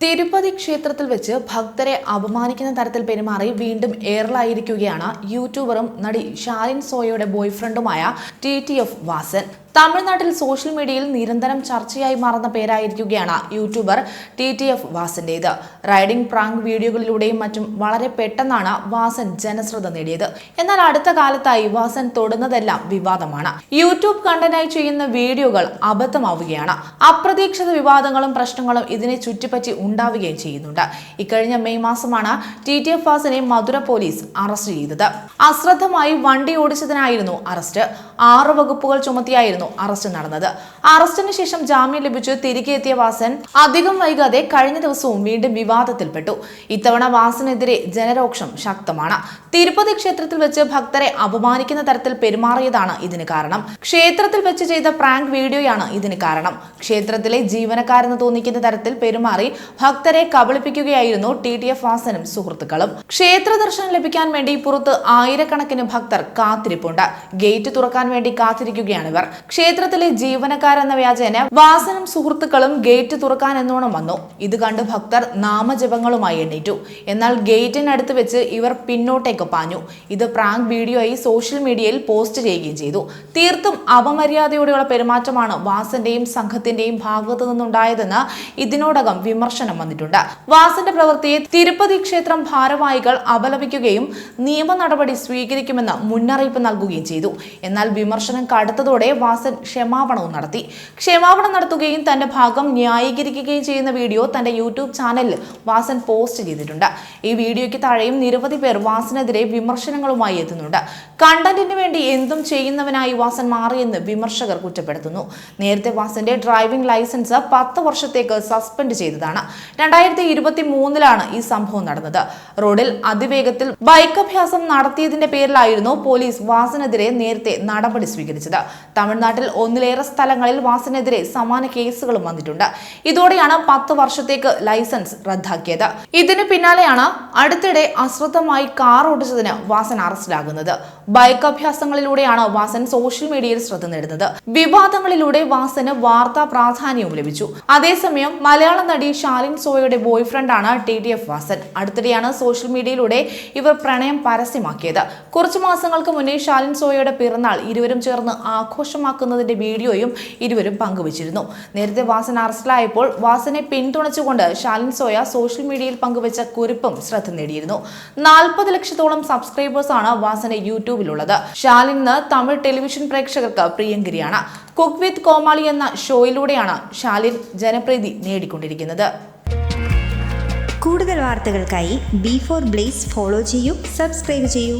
തിരുപ്പതി ക്ഷേത്രത്തിൽ വെച്ച് ഭക്തരെ അപമാനിക്കുന്ന തരത്തിൽ പെരുമാറി വീണ്ടും എയറിലായിരിക്കുകയാണ് യൂട്യൂബറും നടി ഷാലിൻ സോയയുടെ ബോയ്ഫ്രണ്ടുമായ ടി ടി എഫ് വാസൻ. തമിഴ്നാട്ടിൽ സോഷ്യൽ മീഡിയയിൽ നിരന്തരം ചർച്ചയായി മാറുന്ന പേരായിരിക്കുകയാണ് യൂട്യൂബർ ടി ടി എഫ് വാസന്റേത്. റൈഡിംഗ് പ്രാങ്ക് വീഡിയോകളിലൂടെയും മറ്റും വളരെ പെട്ടെന്നാണ് വാസൻ ജനശ്രദ്ധ നേടിയത്. എന്നാൽ അടുത്ത കാലത്തായി വാസൻ തൊടുന്നതെല്ലാം വിവാദമാണ്. യൂട്യൂബ് കണ്ടന്റായി ചെയ്യുന്ന വീഡിയോകൾ അബദ്ധമാവുകയാണ്. അപ്രതീക്ഷിത വിവാദങ്ങളും പ്രശ്നങ്ങളും ഇതിനെ ചുറ്റിപ്പറ്റി ഉണ്ടാവുകയും ചെയ്യുന്നുണ്ട്. ഇക്കഴിഞ്ഞ മെയ് മാസമാണ് ടി ടി എഫ് വാസനെ മധുര പോലീസ് അറസ്റ്റ് ചെയ്തത്. അശ്രദ്ധമായി വണ്ടി ഓടിച്ചതിനായിരുന്നു അറസ്റ്റ്. ആറ് വകുപ്പുകൾ ചുമത്തിയായിരുന്നു അറസ്റ്റ് നടന്നത്. അറസ്റ്റിന് ശേഷം ജാമ്യം ലഭിച്ചു. തിരികെ എത്തിയ വാസൻ അധികം വൈകാതെ കഴിഞ്ഞ ദിവസവും വീണ്ടും വിവാദത്തിൽപ്പെട്ടു. ഇത്തവണ വാസനെതിരെ ജനരോക്ഷം ശക്തമാണ്. തിരുപ്പതി ക്ഷേത്രത്തിൽ വെച്ച് ഭക്തരെ അപമാനിക്കുന്ന തരത്തിൽ പെരുമാറിയതാണ് ഇതിന് കാരണം. ക്ഷേത്രത്തിൽ വെച്ച് ചെയ്ത പ്രാങ്ക് വീഡിയോയാണ് ഇതിന് കാരണം. ക്ഷേത്രത്തിലെ ജീവനക്കാരെന്ന് തോന്നിക്കുന്ന തരത്തിൽ പെരുമാറി ഭക്തരെ കബളിപ്പിക്കുകയായിരുന്നു ടി ടി എഫ് വാസനും സുഹൃത്തുക്കളും. ക്ഷേത്ര ദർശനം ലഭിക്കാൻ വേണ്ടി പുറത്ത് ആയിരക്കണക്കിന് ഭക്തർ കാത്തിരിപ്പുണ്ട്. ഗേറ്റ് തുറക്കാൻ വേണ്ടി കാത്തിരിക്കുകയാണ് ഇവർ. ക്ഷേത്രത്തിലെ ജീവനക്കാരെന്ന വ്യാജേന വാസനും സുഹൃത്തുക്കളും ഗേറ്റ് തുറക്കാൻ എന്നോണം വന്നു. ഇത് കണ്ട് ഭക്തർ നാമജപങ്ങളുമായി എണ്ണീറ്റു. എന്നാൽ ഗേറ്റിനടുത്ത് വെച്ച് ഇവർ പിന്നോട്ടേക്ക് പാഞ്ഞു. ഇത് പ്രാങ്ക് വീഡിയോ ആയി സോഷ്യൽ മീഡിയയിൽ പോസ്റ്റ് ചെയ്യുകയും ചെയ്തു. തീർത്തും അപമര്യാദയോടെയുള്ള പെരുമാറ്റമാണ് വാസന്റെയും സംഘത്തിന്റെയും ഭാഗത്തു നിന്നുണ്ടായതെന്ന് ഇതിനോടകം വിമർശനം വന്നിട്ടുണ്ട്. വാസന്റെ പ്രവൃത്തിയെ തിരുപ്പതി ക്ഷേത്രം ഭാരവാഹികൾ അപലപിക്കുകയും നിയമ നടപടി സ്വീകരിക്കുമെന്ന് മുന്നറിയിപ്പ് നൽകുകയും ചെയ്തു. എന്നാൽ വിമർശനം കടുത്തതോടെ വാസൻ ക്ഷമാപണവും നടത്തി. ക്ഷമാപണം നടത്തുകയും തന്റെ ഭാഗം ന്യായീകരിക്കുകയും ചെയ്യുന്ന വീഡിയോ തന്റെ യൂട്യൂബ് ചാനലിൽ വാസൻ പോസ്റ്റ് ചെയ്തിട്ടുണ്ട്. ഈ വീഡിയോയ്ക്ക് താഴെയും നിരവധി പേർ വാസനെതിരെ വിമർശനങ്ങളുമായി എത്തുന്നുണ്ട്. കണ്ടന്റിന് വേണ്ടി എന്തും ചെയ്യുന്നവനായി വാസൻ മാറിയെന്ന് വിമർശകർ കുറ്റപ്പെടുത്തുന്നു. നേരത്തെ വാസന്റെ ഡ്രൈവിംഗ് ലൈസൻസ് പത്ത് വർഷത്തേക്ക് സസ്പെൻഡ് ചെയ്തതാണ്. രണ്ടായിരത്തി ഇരുപത്തി മൂന്നിലാണ് ഈ സംഭവം നടന്നത്. റോഡിൽ അതിവേഗത്തിൽ ബൈക്ക് അഭ്യാസം നടത്തിയതിന്റെ പേരിലായിരുന്നു പോലീസ് വാസനെതിരെ നേരത്തെ നടപടി സ്വീകരിച്ചത്. തമിഴ്നാട്ടിൽ ഒന്നിലേറെ സ്ഥലങ്ങളിൽ വാസനെതിരെ സമാന കേസുകളും വന്നിട്ടുണ്ട്. ഇതോടെയാണ് പത്ത് വർഷത്തേക്ക് ലൈസൻസ് റദ്ദാക്കിയത്. ഇതിന് പിന്നാലെയാണ് അടുത്തിടെ അശ്രദ്ധമായി കാർ ഓടിച്ചതിന് വാസൻ അറസ്റ്റിലാകുന്നത്. ബൈക്ക് അഭ്യാസങ്ങളിലൂടെയാണ് വാസൻ സോഷ്യൽ മീഡിയയിൽ ശ്രദ്ധ നേടുന്നത്. വിവാദങ്ങളിലൂടെ വാസന് വാർത്താ പ്രാധാന്യവും ലഭിച്ചു. അതേസമയം മലയാള നടി ഷാലിൻ സോയയുടെ ബോയ്ഫ്രണ്ടാണ് ടി ഡി എഫ് വാസൻ. അടുത്തിടെയാണ് സോഷ്യൽ മീഡിയയിലൂടെ ഇവർ പ്രണയം പരസ്യമാക്കിയത്. കുറച്ചു മാസങ്ങൾക്ക് മുന്നേ ഷാലിൻ സോയയുടെ പിറന്നാൾ ഇരുവരും ചേർന്ന് ആഘോഷമാക്കുന്നതിന്റെ വീഡിയോയും ഇരുവരും പങ്കുവച്ചിരുന്നു. നേരത്തെ വാസൻ അറസ്റ്റിലായപ്പോൾ വാസനെ പിന്തുണച്ചുകൊണ്ട് ഷാലിൻ സോയ സോഷ്യൽ മീഡിയയിൽ പങ്കുവച്ച കുറിപ്പും ശ്രദ്ധ നേടിയിരുന്നു. നാൽപ്പത് ലക്ഷത്തോളം സബ്സ്ക്രൈബേഴ്സാണ് വാസനെ വാസന് യൂട്യൂബിലുള്ളത്. ഷാലിന്ന് തമിഴ് ടെലിവിഷൻ പ്രേക്ഷകർക്ക് പ്രിയങ്കരിയാണ്. കുക്ക് വിത്ത് കോമാളി എന്ന ഷോയിലൂടെയാണ് ഷാലിൻ ജനപ്രീതി നേടിക്കൊണ്ടിരിക്കുന്നത്. കൂടുതൽ വാർത്തകൾക്കായി ബി ഫോർ ബ്ലേസ് ഫോളോ ചെയ്യൂ സബ്സ്ക്രൈബ് ചെയ്യൂ.